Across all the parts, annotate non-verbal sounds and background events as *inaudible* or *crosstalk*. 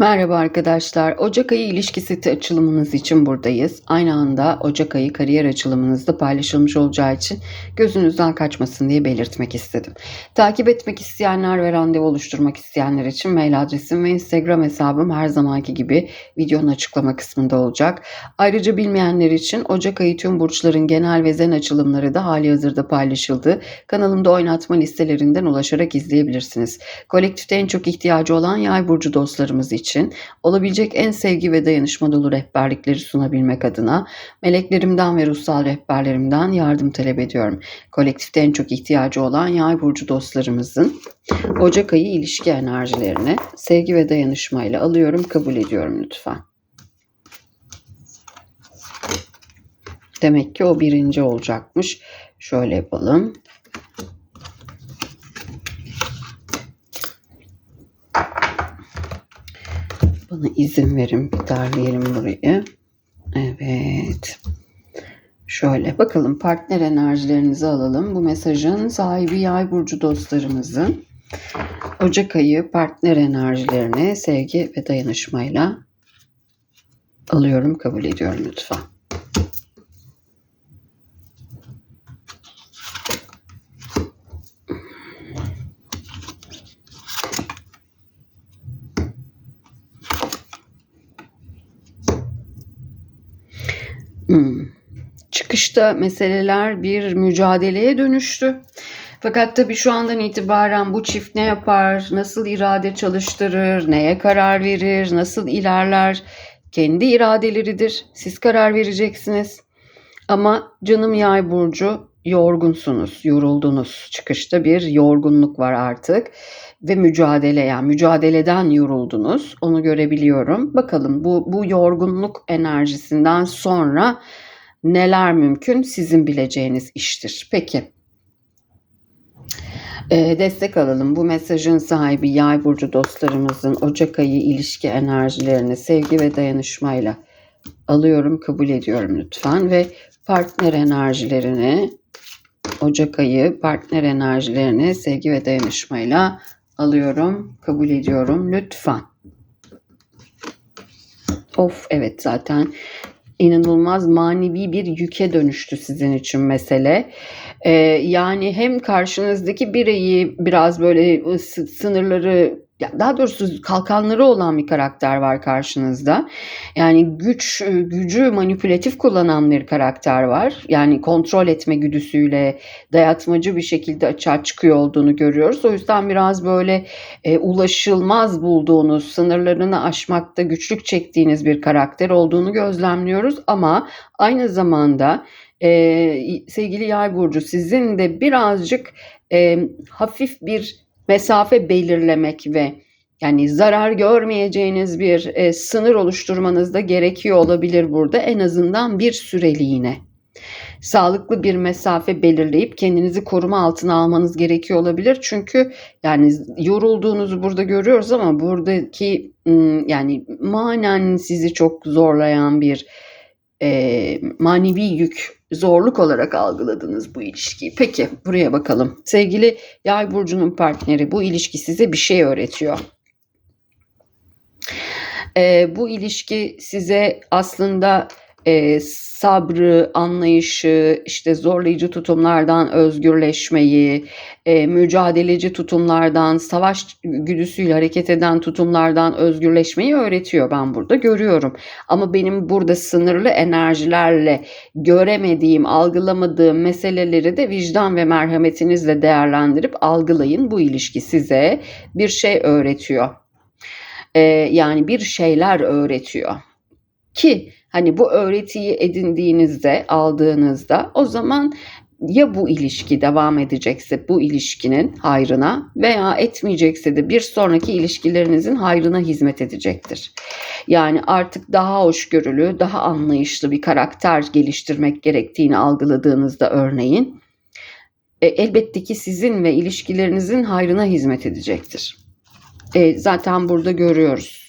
Merhaba arkadaşlar. Ocak ayı ilişki seti açılımınız için buradayız. Aynı anda Ocak ayı kariyer açılımınızda paylaşılmış olacağı için gözünüzden kaçmasın diye belirtmek istedim. Takip etmek isteyenler ve randevu oluşturmak isteyenler için mail adresim ve Instagram hesabım her zamanki gibi videonun açıklama kısmında olacak. Ayrıca bilmeyenler için Ocak ayı tüm burçların genel ve zen açılımları da hali hazırda paylaşıldı. Kanalımda oynatma listelerinden ulaşarak izleyebilirsiniz. Kolektifte en çok ihtiyacı olan yay burcu dostlarımız için olabilecek en sevgi ve dayanışma dolu rehberlikleri sunabilmek adına meleklerimden ve ruhsal rehberlerimden yardım talep ediyorum. Kolektifte en çok ihtiyacı olan yay burcu dostlarımızın Ocak ayı ilişki enerjilerini sevgi ve dayanışmayla alıyorum, kabul ediyorum lütfen. Demek ki o birinci olacakmış. Şöyle yapalım. Bana izin verin bir derleyelim burayı. Evet. Şöyle bakalım partner enerjilerinizi alalım. Bu mesajın sahibi yay burcu dostlarımızın Ocak ayı partner enerjilerini sevgi ve dayanışmayla alıyorum, kabul ediyorum lütfen. Hmm. Çıkışta meseleler bir mücadeleye dönüştü. Fakat tabii şu andan itibaren bu çift ne yapar, nasıl irade çalıştırır, neye karar verir, nasıl ilerler kendi iradeleridir. Siz karar vereceksiniz. Ama canım yay burcu yorgunsunuz, yoruldunuz. Çıkışta bir yorgunluk var artık ve mücadele yani mücadeleden yoruldunuz. Onu görebiliyorum. Bakalım bu bu yorgunluk enerjisinden sonra neler mümkün sizin bileceğiniz iştir. Peki. Ee, destek alalım. Bu mesajın sahibi Yay burcu dostlarımızın Ocak ayı ilişki enerjilerini sevgi ve dayanışmayla alıyorum, kabul ediyorum lütfen ve partner enerjilerini Ocak ayı partner enerjilerini sevgi ve dayanışmayla alıyorum, kabul ediyorum lütfen. Of evet zaten inanılmaz manevi bir yüke dönüştü sizin için mesele. Ee, yani hem karşınızdaki bireyi biraz böyle sınırları daha doğrusu kalkanları olan bir karakter var karşınızda. Yani güç gücü manipülatif kullanan bir karakter var. Yani kontrol etme güdüsüyle dayatmacı bir şekilde açığa çıkıyor olduğunu görüyoruz. O yüzden biraz böyle e, ulaşılmaz bulduğunuz, sınırlarını aşmakta güçlük çektiğiniz bir karakter olduğunu gözlemliyoruz. Ama aynı zamanda e, sevgili Yay burcu sizin de birazcık e, hafif bir mesafe belirlemek ve yani zarar görmeyeceğiniz bir e, sınır oluşturmanız da gerekiyor olabilir burada en azından bir süreliğine. Sağlıklı bir mesafe belirleyip kendinizi koruma altına almanız gerekiyor olabilir. Çünkü yani yorulduğunuzu burada görüyoruz ama buradaki yani manen sizi çok zorlayan bir e, manevi yük zorluk olarak algıladınız bu ilişkiyi. Peki buraya bakalım. Sevgili Yay burcunun partneri bu ilişki size bir şey öğretiyor. Ee, bu ilişki size aslında e, sabrı, anlayışı, işte zorlayıcı tutumlardan özgürleşmeyi, e, mücadeleci tutumlardan, savaş güdüsüyle hareket eden tutumlardan özgürleşmeyi öğretiyor ben burada görüyorum. Ama benim burada sınırlı enerjilerle göremediğim, algılamadığım meseleleri de vicdan ve merhametinizle değerlendirip algılayın. Bu ilişki size bir şey öğretiyor. E, yani bir şeyler öğretiyor. Ki Hani bu öğretiyi edindiğinizde, aldığınızda o zaman ya bu ilişki devam edecekse bu ilişkinin hayrına veya etmeyecekse de bir sonraki ilişkilerinizin hayrına hizmet edecektir. Yani artık daha hoşgörülü, daha anlayışlı bir karakter geliştirmek gerektiğini algıladığınızda örneğin e, elbette ki sizin ve ilişkilerinizin hayrına hizmet edecektir. E, zaten burada görüyoruz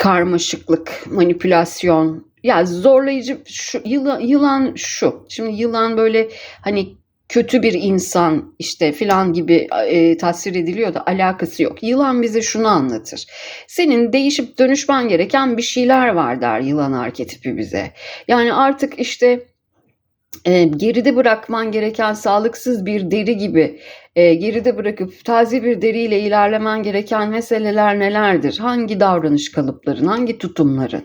karmaşıklık, manipülasyon, ya zorlayıcı şu yılan, yılan şu. Şimdi yılan böyle hani kötü bir insan işte filan gibi e, tasvir ediliyor da alakası yok. Yılan bize şunu anlatır. Senin değişip dönüşmen gereken bir şeyler var der yılan arketipi bize. Yani artık işte e, geride bırakman gereken sağlıksız bir deri gibi e, geride bırakıp taze bir deriyle ilerlemen gereken meseleler nelerdir? Hangi davranış kalıpların, hangi tutumların?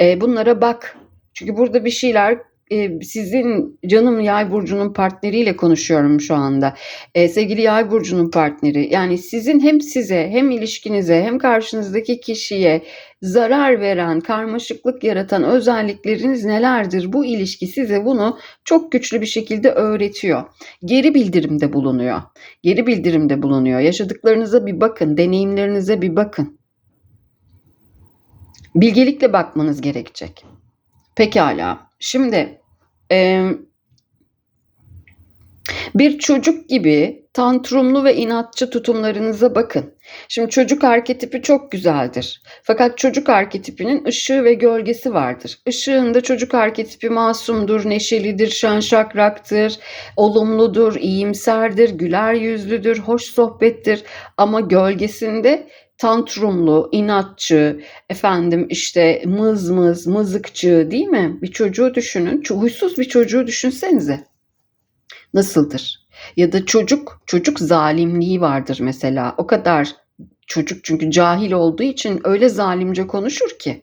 E, bunlara bak. Çünkü burada bir şeyler e, sizin canım yay burcunun partneriyle konuşuyorum şu anda. E, sevgili yay burcunun partneri yani sizin hem size hem ilişkinize hem karşınızdaki kişiye zarar veren, karmaşıklık yaratan özellikleriniz nelerdir? Bu ilişki size bunu çok güçlü bir şekilde öğretiyor. Geri bildirimde bulunuyor. Geri bildirimde bulunuyor. Yaşadıklarınıza bir bakın, deneyimlerinize bir bakın. Bilgelikle bakmanız gerekecek. Pekala. Şimdi e, bir çocuk gibi tantrumlu ve inatçı tutumlarınıza bakın. Şimdi çocuk arketipi çok güzeldir. Fakat çocuk arketipinin ışığı ve gölgesi vardır. Işığında çocuk arketipi masumdur, neşelidir, şen olumludur, iyimserdir, güler yüzlüdür, hoş sohbettir. Ama gölgesinde tantrumlu, inatçı, efendim işte mız mız, mızıkçı değil mi? Bir çocuğu düşünün. Huysuz bir çocuğu düşünsenize. Nasıldır? Ya da çocuk, çocuk zalimliği vardır mesela. O kadar çocuk çünkü cahil olduğu için öyle zalimce konuşur ki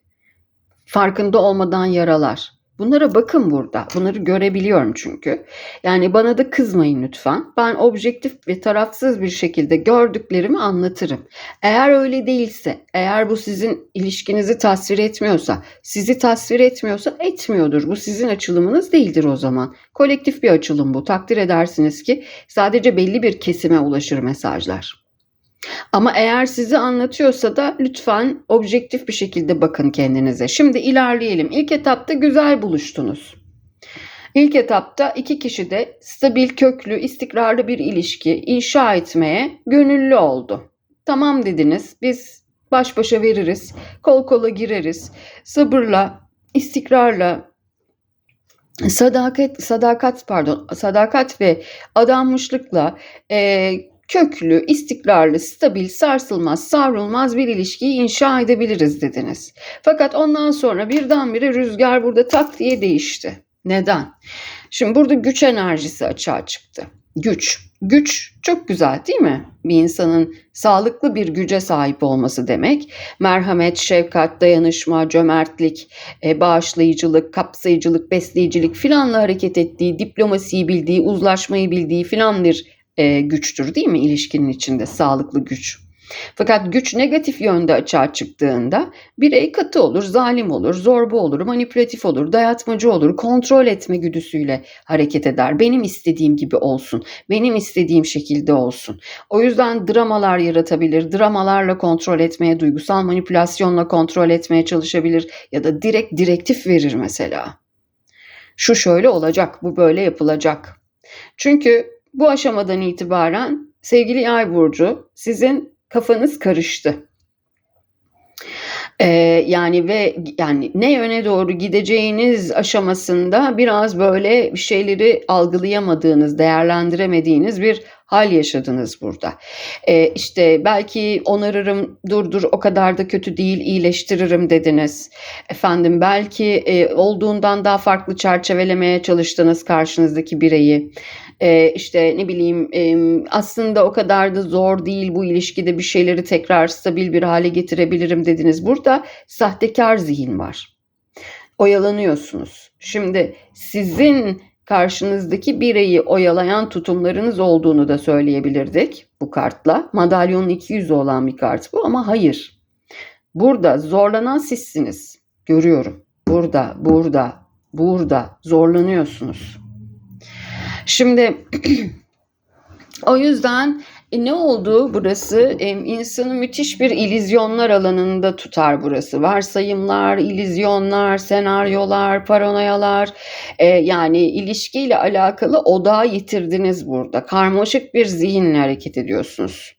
farkında olmadan yaralar. Bunlara bakın burada. Bunları görebiliyorum çünkü. Yani bana da kızmayın lütfen. Ben objektif ve tarafsız bir şekilde gördüklerimi anlatırım. Eğer öyle değilse, eğer bu sizin ilişkinizi tasvir etmiyorsa, sizi tasvir etmiyorsa etmiyordur. Bu sizin açılımınız değildir o zaman. Kolektif bir açılım bu. Takdir edersiniz ki sadece belli bir kesime ulaşır mesajlar. Ama eğer sizi anlatıyorsa da lütfen objektif bir şekilde bakın kendinize. Şimdi ilerleyelim. İlk etapta güzel buluştunuz. İlk etapta iki kişi de stabil, köklü, istikrarlı bir ilişki inşa etmeye gönüllü oldu. Tamam dediniz. Biz baş başa veririz, kol kola gireriz. Sabırla, istikrarla, sadakat, sadakat pardon, sadakat ve adanmışlıkla e, köklü, istikrarlı, stabil, sarsılmaz, savrulmaz bir ilişkiyi inşa edebiliriz dediniz. Fakat ondan sonra birdenbire rüzgar burada tak diye değişti. Neden? Şimdi burada güç enerjisi açığa çıktı. Güç. Güç çok güzel değil mi? Bir insanın sağlıklı bir güce sahip olması demek. Merhamet, şefkat, dayanışma, cömertlik, e, bağışlayıcılık, kapsayıcılık, besleyicilik filanla hareket ettiği, diplomasiyi bildiği, uzlaşmayı bildiği filan bir e, güçtür değil mi ilişkinin içinde sağlıklı güç. Fakat güç negatif yönde açığa çıktığında birey katı olur, zalim olur, zorba olur, manipülatif olur, dayatmacı olur, kontrol etme güdüsüyle hareket eder. Benim istediğim gibi olsun, benim istediğim şekilde olsun. O yüzden dramalar yaratabilir, dramalarla kontrol etmeye, duygusal manipülasyonla kontrol etmeye çalışabilir ya da direkt direktif verir mesela. Şu şöyle olacak, bu böyle yapılacak. Çünkü bu aşamadan itibaren sevgili Yay burcu sizin kafanız karıştı. Ee, yani ve yani ne yöne doğru gideceğiniz aşamasında biraz böyle bir şeyleri algılayamadığınız, değerlendiremediğiniz bir hal yaşadınız burada. Ee, işte belki onarırım, dur dur o kadar da kötü değil, iyileştiririm dediniz. Efendim belki e, olduğundan daha farklı çerçevelemeye çalıştınız karşınızdaki bireyi e, işte ne bileyim e, aslında o kadar da zor değil bu ilişkide bir şeyleri tekrar stabil bir hale getirebilirim dediniz. Burada sahtekar zihin var. Oyalanıyorsunuz. Şimdi sizin karşınızdaki bireyi oyalayan tutumlarınız olduğunu da söyleyebilirdik bu kartla. Madalyonun iki yüzü olan bir kart bu ama hayır. Burada zorlanan sizsiniz. Görüyorum. Burada, burada, burada zorlanıyorsunuz. Şimdi *clears throat* o yüzden e, ne oldu burası? E, insanı müthiş bir ilizyonlar alanında tutar burası. Varsayımlar, ilizyonlar, senaryolar, paranoyalar. E, yani ilişkiyle alakalı odağı yitirdiniz burada. Karmaşık bir zihinle hareket ediyorsunuz.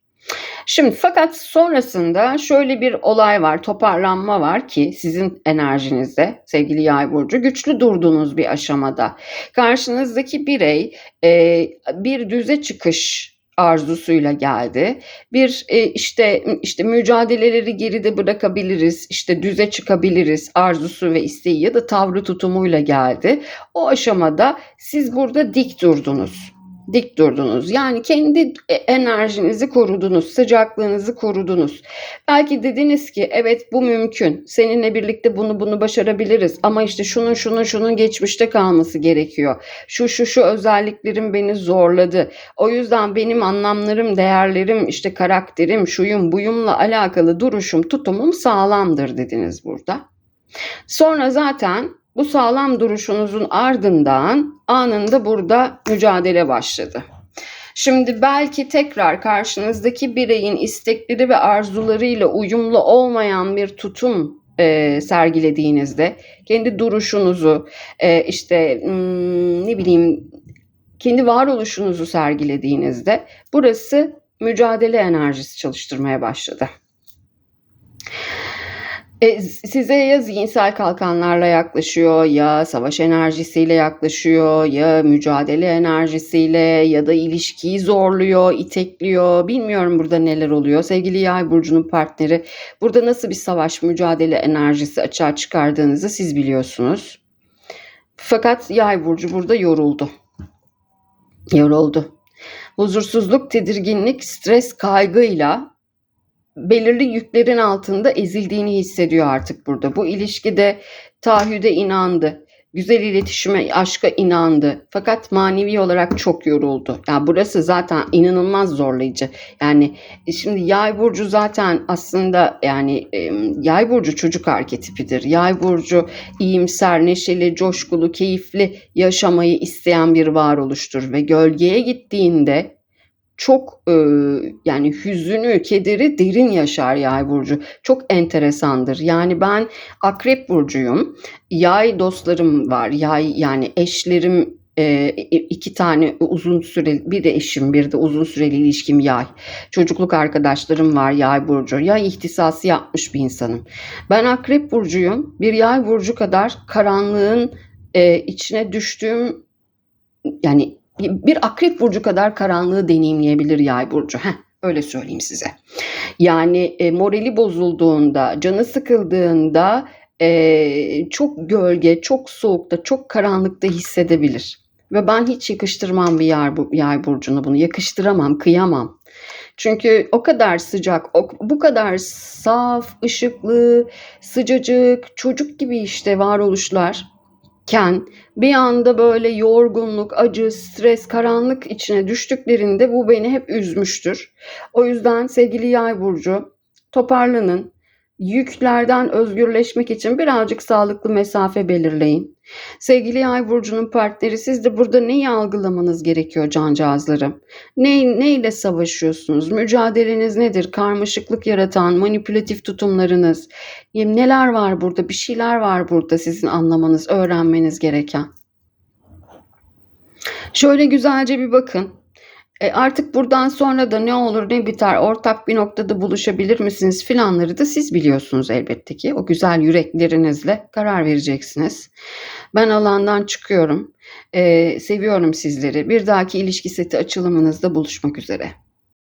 Şimdi fakat sonrasında şöyle bir olay var, toparlanma var ki sizin enerjinizde sevgili Yay burcu güçlü durduğunuz bir aşamada. Karşınızdaki birey e, bir düze çıkış arzusuyla geldi. Bir e, işte işte mücadeleleri geride bırakabiliriz, işte düze çıkabiliriz arzusu ve isteği ya da tavrı tutumuyla geldi. O aşamada siz burada dik durdunuz dik durdunuz. Yani kendi e, enerjinizi korudunuz, sıcaklığınızı korudunuz. Belki dediniz ki evet bu mümkün. Seninle birlikte bunu bunu başarabiliriz ama işte şunun şunun şunun geçmişte kalması gerekiyor. Şu şu şu özelliklerim beni zorladı. O yüzden benim anlamlarım, değerlerim, işte karakterim, şuyum, buyumla alakalı duruşum, tutumum sağlamdır dediniz burada. Sonra zaten bu sağlam duruşunuzun ardından anında burada mücadele başladı. Şimdi belki tekrar karşınızdaki bireyin istekleri ve arzularıyla uyumlu olmayan bir tutum e, sergilediğinizde kendi duruşunuzu e, işte hmm, ne bileyim kendi varoluşunuzu sergilediğinizde burası mücadele enerjisi çalıştırmaya başladı. E, size ya zihinsel kalkanlarla yaklaşıyor, ya savaş enerjisiyle yaklaşıyor, ya mücadele enerjisiyle ya da ilişkiyi zorluyor, itekliyor. Bilmiyorum burada neler oluyor. Sevgili Yay burcunun partneri burada nasıl bir savaş, mücadele enerjisi açığa çıkardığınızı siz biliyorsunuz. Fakat Yay burcu burada yoruldu. Yoruldu. Huzursuzluk, tedirginlik, stres, kaygıyla belirli yüklerin altında ezildiğini hissediyor artık burada. Bu ilişkide taahhüde inandı. Güzel iletişime, aşka inandı. Fakat manevi olarak çok yoruldu. Yani burası zaten inanılmaz zorlayıcı. Yani e, şimdi yay burcu zaten aslında yani yay burcu çocuk arketipidir. Yay burcu iyimser, neşeli, coşkulu, keyifli yaşamayı isteyen bir varoluştur. Ve gölgeye gittiğinde çok e, yani hüzünü, kederi derin yaşar yay burcu. Çok enteresandır. Yani ben akrep burcuyum. Yay dostlarım var. Yay yani eşlerim e, iki tane uzun süreli bir de eşim bir de uzun süreli ilişkim yay. Çocukluk arkadaşlarım var yay burcu. Yay ihtisası yapmış bir insanım. Ben akrep burcuyum. Bir yay burcu kadar karanlığın e, içine düştüğüm yani bir akrep burcu kadar karanlığı deneyimleyebilir yay burcu. Heh, öyle söyleyeyim size. Yani e, morali bozulduğunda, canı sıkıldığında e, çok gölge, çok soğukta, çok karanlıkta hissedebilir. Ve ben hiç yakıştırmam bir yay, yay burcunu bunu. Yakıştıramam, kıyamam. Çünkü o kadar sıcak, o, bu kadar saf, ışıklı, sıcacık, çocuk gibi işte varoluşlar ken bir anda böyle yorgunluk, acı, stres, karanlık içine düştüklerinde bu beni hep üzmüştür. O yüzden sevgili Yay burcu toparlanın yüklerden özgürleşmek için birazcık sağlıklı mesafe belirleyin. Sevgili Yay burcunun partneri siz de burada neyi algılamanız gerekiyor cancağızlarım? Ne, neyle savaşıyorsunuz? Mücadeleniz nedir? Karmaşıklık yaratan manipülatif tutumlarınız. Neler var burada? Bir şeyler var burada sizin anlamanız, öğrenmeniz gereken. Şöyle güzelce bir bakın. E artık buradan sonra da ne olur ne biter ortak bir noktada buluşabilir misiniz filanları da siz biliyorsunuz elbette ki. O güzel yüreklerinizle karar vereceksiniz. Ben alandan çıkıyorum. E, seviyorum sizleri. Bir dahaki ilişki seti açılımınızda buluşmak üzere.